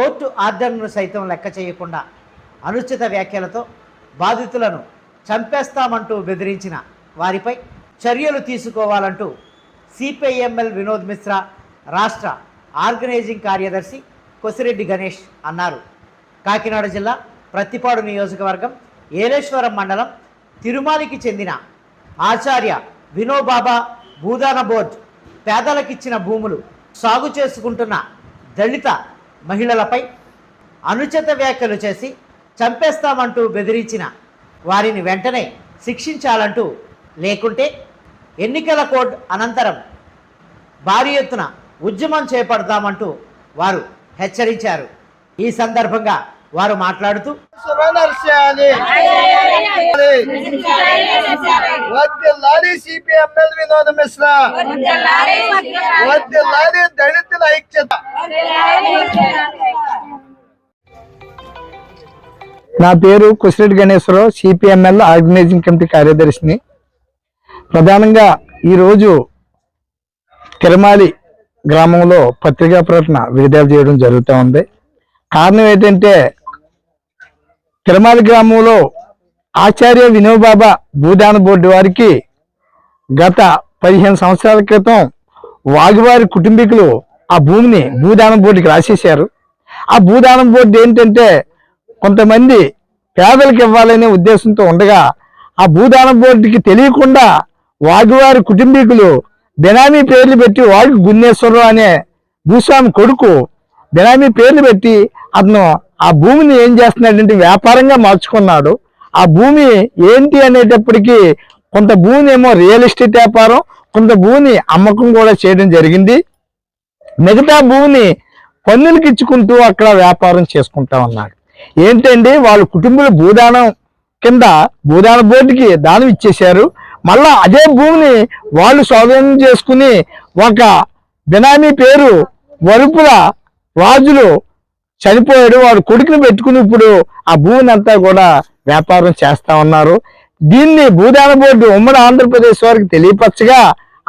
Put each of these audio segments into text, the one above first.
Court ఆర్డర్ను సైతం లెక్క చేయకుండా అనుచిత వ్యాఖ్యలతో బాధితులను చంపేస్తామంటూ బెదిరించిన వారిపై చర్యలు తీసుకోవాలంటూ సిపిఐఎంఎల్ వినోద్ మిశ్రా రాష్ట్ర ఆర్గనైజింగ్ కార్యదర్శి కొసిరెడ్డి గణేష్ అన్నారు. కాకినాడ జిల్లా ప్రత్తిపాడు నియోజకవర్గం ఏలేశ్వరం మండలం తిరుమలకి చెందిన ఆచార్య వినోబాబా భూదాన బోర్డ్ పేదలకిచ్చిన భూములు సాగు చేసుకుంటున్న దళిత మహిళలపై అనుచిత వ్యాఖ్యలు చేసి చంపేస్తామంటూ బెదిరించిన వారిని వెంటనే శిక్షించాలంటూ లేకుంటే ఎన్నికల కోడ్ అనంతరం భారీ ఎత్తున ఉద్యమం చేపడతామంటూ వారు హెచ్చరించారు. ఈ సందర్భంగా వారు మాట్లాడుతూ దళితుల ఐక్యత. నా పేరు Kusireddy Ganeshwararao CPML organising committee కార్యదర్శిని. ప్రధానంగా ఈరోజు తిరుమాలి గ్రామంలో పత్రికా ప్రకటన విడుదల చేయడం జరుగుతూ ఉంది. కారణం ఏంటంటే తిరుమాలి గ్రామంలో ఆచార్య వినోబాబా భూదాన బోర్డు వారికి గత పదిహేను సంవత్సరాల క్రితం వాగివారి కుటుంబీకులు ఆ భూమిని భూదానం బోర్డుకి రాసేశారు. ఆ భూదానం బోర్డు ఏంటంటే కొంతమంది పేదలకు ఇవ్వాలనే ఉద్దేశంతో ఉండగా ఆ భూదానం బోర్డుకి తెలియకుండా వాగివారి కుటుంబీకులు బెనామీ పేర్లు పెట్టి వాగి గున్నేశ్వరరావు అనే భూస్వామి కొడుకు బెనామీ పేర్లు పెట్టి అతను ఆ భూమిని ఏం చేస్తున్నాడంటే వ్యాపారంగా మార్చుకున్నాడు. ఆ భూమి ఏంటి అనేటప్పటికీ కొంత భూమి ఏమో రియల్ ఎస్టేట్ వ్యాపారం కొంత భూమిని అమ్మకం కూడా చేయడం జరిగింది. మిగతా భూమిని పన్నులకి ఇచ్చుకుంటూ అక్కడ వ్యాపారం చేసుకుంటా ఉన్నాడు. ఏంటండి? వాళ్ళ కుటుంబుల భూదానం కింద భూదాన బోర్డుకి దానం ఇచ్చేశారు. మళ్ళా అదే భూమిని వాళ్ళు స్వాధీనం చేసుకుని ఒక బినామీ పేరు వరుపుల రాజులు చనిపోయాడు. వాడు కొడుకుని పెట్టుకుని ఇప్పుడు ఆ భూమిని అంతా కూడా వ్యాపారం చేస్తా ఉన్నారు. దీన్ని భూదాన బోర్డు ఉమ్మడి ఆంధ్రప్రదేశ్ వారికి తెలియపరచగా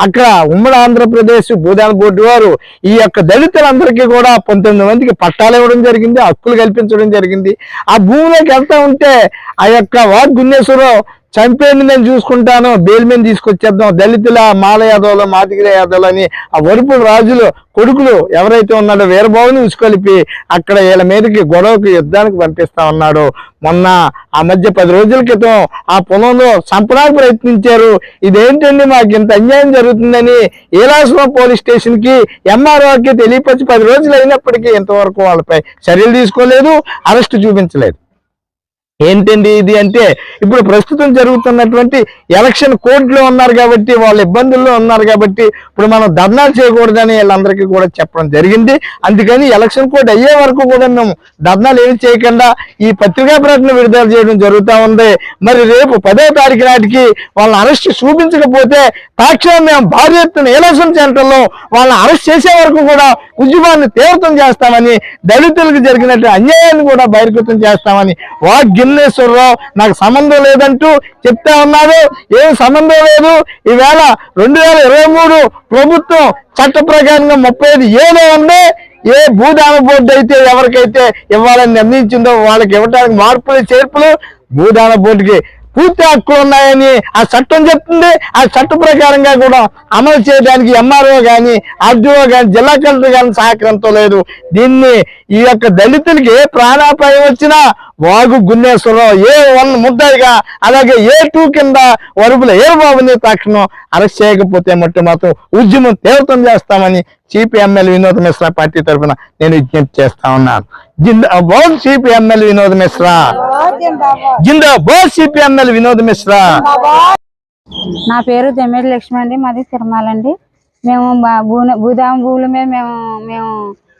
అక్కడ ఉమ్మడి ఆంధ్రప్రదేశ్ భూదాన బోర్డు వారు ఈ యొక్క దళితులందరికీ కూడా పంతొమ్మిది మందికి పట్టాలు ఇవ్వడం జరిగింది హక్కులు కల్పించడం జరిగింది. ఆ భూమిలోకి వెళ్తా ఉంటే ఆ యొక్క వాగ్ గున్నేశ్వరరావు చంపేయండి నేను చూసుకుంటాను బెయిల్ మీద తీసుకొచ్చేద్దాం దళితుల మాల యాదవులు మాదిగిర యాదవులు అని ఆ వరుపుల రాజులు కొడుకులు ఎవరైతే ఉన్నాడో వీరబాబుని ఉసుకొలిపి అక్కడ వీళ్ళ మీదకి గొడవకు యుద్ధానికి పంపిస్తా ఉన్నాడు. మొన్న ఆ మధ్య పది రోజుల క్రితం ఆ పొలంలో చంపడానికి ప్రయత్నించారు. ఇదేంటండి మాకు ఇంత అన్యాయం జరుగుతుందని ఏలాసురం పోలీస్ స్టేషన్కి ఎంఆర్ఓకి తెలియపరిచి పది రోజులు అయినప్పటికీ ఇంతవరకు వాళ్ళపై చర్యలు తీసుకోలేదు అరెస్ట్ చూపించలేదు. ఏంటండి ఇది అంటే ఇప్పుడు ప్రస్తుతం జరుగుతున్నటువంటి ఎలక్షన్ కోర్టులో ఉన్నారు కాబట్టి వాళ్ళ ఇబ్బందుల్లో ఉన్నారు కాబట్టి ఇప్పుడు మనం ధర్నాలు చేయకూడదని వీళ్ళందరికీ కూడా చెప్పడం జరిగింది. అందుకని ఎలక్షన్ కోర్టు అయ్యే వరకు కూడా మేము ధర్నాలు ఏమి చేయకుండా ఈ పత్రికా ప్రకటన విడుదల చేయడం జరుగుతూ ఉంది. మరి రేపు పదో తారీఖు నాటికి వాళ్ళని అరెస్ట్ చూపించకపోతే తక్షణం మేము భారీ ఎత్తున ఎలక్షన్ సెంటర్లో వాళ్ళని అరెస్ట్ చేసే వరకు కూడా ఉద్యమాన్ని తీవ్రతం చేస్తామని దళితులకు జరిగినట్టు అన్యాయాన్ని కూడా బహిర్గతం చేస్తామని వా గిన్నేశ్వరరావు నాకు సంబంధం లేదంటూ చెప్తా ఉన్నారు. ఏం సంబంధం లేదు. ఈవేళ రెండు వేల ఇరవై మూడు ప్రభుత్వం చట్ట ప్రకారంగా ముప్పై ఐదు ఏదో ఉంది. ఏ భూదాన బోర్డు అయితే ఎవరికైతే ఇవ్వాలని నిర్ణయించిందో వాళ్ళకి ఇవ్వడానికి మార్పులు చేర్పులు భూదాన బోర్డుకి పూర్తి హక్కులు ఉన్నాయని ఆ చట్టం చెప్తుంది. ఆ చట్ట ప్రకారంగా కూడా అమలు చేయడానికి ఎంఆర్ఓ కానీ ఆర్డీఓ కానీ జిల్లా కలెక్టర్ కానీ సహకారంతో లేదు. దీన్ని ఈ యొక్క దళితులకి ఏ ప్రాణాపాయం వచ్చినా వాగు గున్నేశ్వరరావు ఏ వన్ ముద్దాయిగా అలాగే ఏ టూ కింద వరుపుల ఏ బాబుని తక్షణం అరెస్ట్ చేయకపోతే మట్టి మాత్రం ఉద్యమం తీవ్రతం చేస్తామని సిపిఎంఎల్ వినోద్ మిశ్రా పార్టీ తరఫున నేను విజ్ఞప్తి చేస్తా ఉన్నాను. జిందాబాద్ సిపిఎంఎల్ వినోద్ మిశ్రా. జిందాబాద్. సిపిఎంఎల్ వినోద్ మిశ్రా. నా పేరు తెమ్మేటి లక్ష్మి అండి మాది తిరుమలండి. మేము బా- భూమి భూదామ భూముల మీద మేము మేము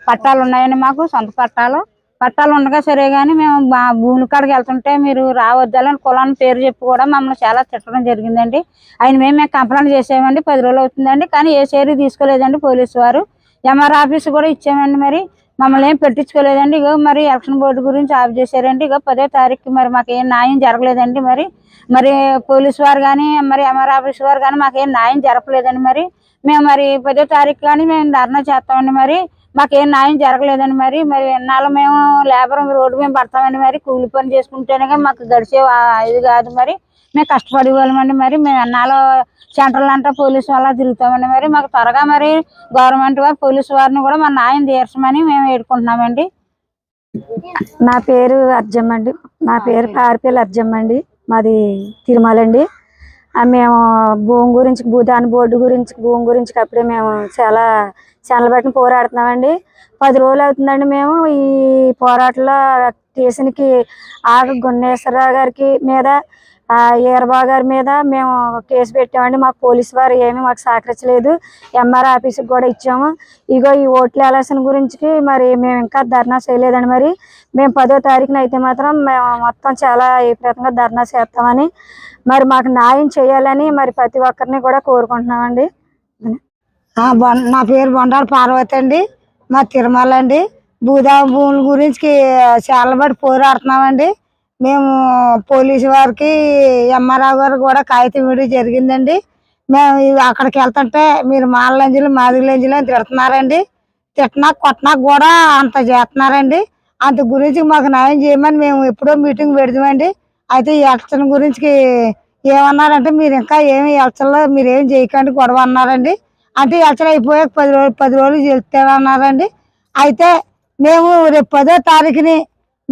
పట్టాలు ఉన్నాయండి మాకు సొంత పట్టాలు. పట్టాలు ఉండగా సరే కానీ మేము మా భూముల కాడికి వెళ్తుంటే మీరు రావద్దాలని కులాన్ని పేరు చెప్పి కూడా మమ్మల్ని చాలా తిట్టడం జరిగిందండి. ఆయన మేము మేము కంప్లైంట్ చేసామండి పది రోజులు అవుతుందండి కానీ ఏ చర్య తీసుకోలేదండి పోలీసు వారు. ఎంఆర్ ఆఫీస్ కూడా ఇచ్చామండి మరి. మమ్మల్ని ఏం పెట్టించుకోలేదండి. ఇగో మరి ఎలక్షన్ బోర్డు గురించి ఆఫ్ చేశారండి. ఇగో పదో తారీఖుకి మరి మాకు ఏం న్యాయం జరగలేదండి మరి. మరి పోలీస్ వారు కానీ మరి ఎంఆర్ ఆఫీస్ వారు కానీ మాకేం న్యాయం జరపలేదండి మరి. మేము మరి పదో తారీఖు కానీ మేము ధర్నా చేస్తామండి మరి. మాకేం న్యాయం జరగలేదండి మరి మరి ఎన్నాళ్ళు మేము లేబర్ రోడ్డు మేము పడతామండి మరి కూలి పని చేసుకుంటేనే మాకు గడిచే ఇది కాదు మరి. మేము కష్టపడే వాళ్ళమండి మరి. మేము ఎన్నాళ్ళు సెంట్రల్ అంటే పోలీసు వాళ్ళ తిరుగుతామండి మరి. మాకు త్వరగా మరి గవర్నమెంట్ వారు పోలీసు వారిని కూడా మన న్యాయం తీర్చమని మేము వేడుకుంటున్నామండి. నా పేరు అర్జమ్మ అండి నా పేరు పారిపల్లి అర్జమ్మ అండి మాది తిరుమల అండి ఆ మేము భూమి గురించి భూదాని బోర్డు గురించి భూమి గురించి అప్పుడే మేము చాలా చాలా బట్టి పోరాడుతున్నామండి. పది రోజులు అవుతుందండి మేము ఈ పోరాటంలో. స్టేషన్కి ఆగ గున్నేశ్వరరావు గారికి మీద ఈరబాబు గారి మీద మేము కేసు పెట్టామండి. మాకు పోలీసు వారు ఏమీ మాకు సహకరించలేదు. ఎంఆర్ ఆఫీస్కి కూడా ఇచ్చాము. ఇగో ఈ ఓట్లు ఎలక్షన్ గురించి మరి మేము ఇంకా ధర్నా చేయలేదండి మరి. మేము పదో తారీఖున అయితే మాత్రం మేము మొత్తం చాలా విపరీతంగా ధర్నా చేస్తామని మరి మాకు న్యాయం చేయాలని మరి ప్రతి ఒక్కరిని కూడా కోరుకుంటున్నామండి. నా పేరు బొండారు పార్వతి అండి. మా తిరుమల అండి. భూదా భూముల గురించి చాలా బట్టి పోరాడుతున్నామండి. మేము పోలీసు వారికి ఎంఆర్ఆర్ గారు కూడా కాగితం ఇవ్వడం జరిగిందండి. మేము అక్కడికి వెళ్తుంటే మీరు మాల లంజులు మాదిరి లంజులు అని తిడుతున్నారండి. తిట్టినా కొట్టినా కూడా అంత చేస్తున్నారండి. అంత గురించి మాకు న్యాయం చేయమని మేము ఎప్పుడో మీటింగ్ పెడదామండి. అయితే ఈ ఎలక్షన్ గురించి ఏమన్నారంటే మీరు ఇంకా ఏమి ఎలక్షన్లో మీరు ఏం చేయకండి గొడవ అన్నారండి. అంటే ఎలక్షన్ అయిపోయాక పది రోజులు పది రోజులు చెప్తానన్నారండి అయితే మేము రేపు పదో తారీఖుని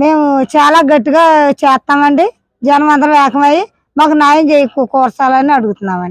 మేము చాలా గట్టిగా చేస్తామండి. జనం అందరం ఏకమయ్యి మాకు న్యాయం చేయ కూర్చాలని అడుగుతున్నామండి.